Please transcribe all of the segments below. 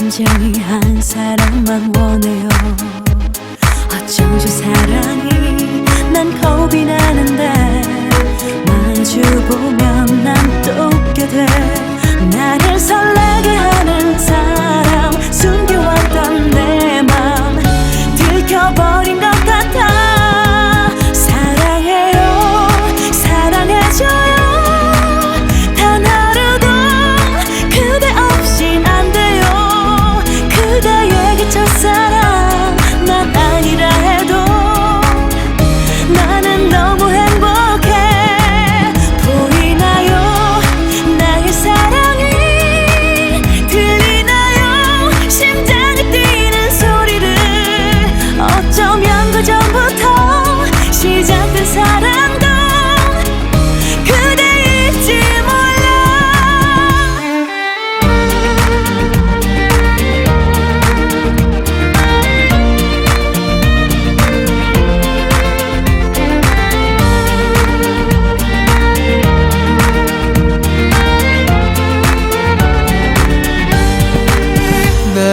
진정이 한 사람만 원해요. 어쩜 저 사랑이 난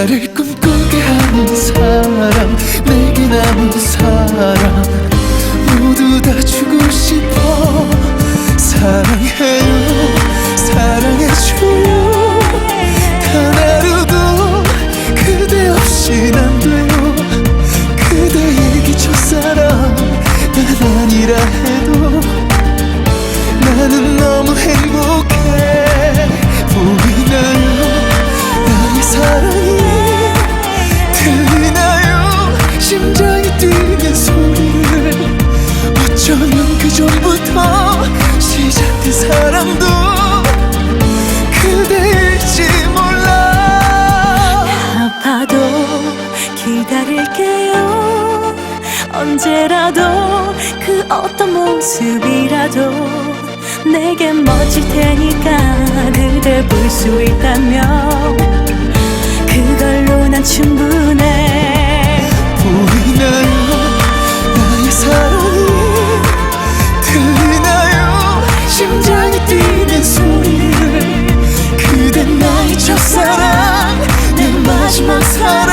나를 꿈꾸게 하는 그 사람 내게 남은 그 사람. 모두 다 주고 싶어. 사랑해요 사랑해줘요. 하루도 그대 없인 안 돼요. 그대에게 첫사랑 난 아니라 해 언제라도 그 어떤 모습이라도 내게 멋질 테니까 그댈 볼 수 있다면 그걸로 난 충분해. 보이나요? 나의 사랑이 들리나요? 심장이 뛰는 소리를 그댄 나의 첫사랑 내 마지막 사랑.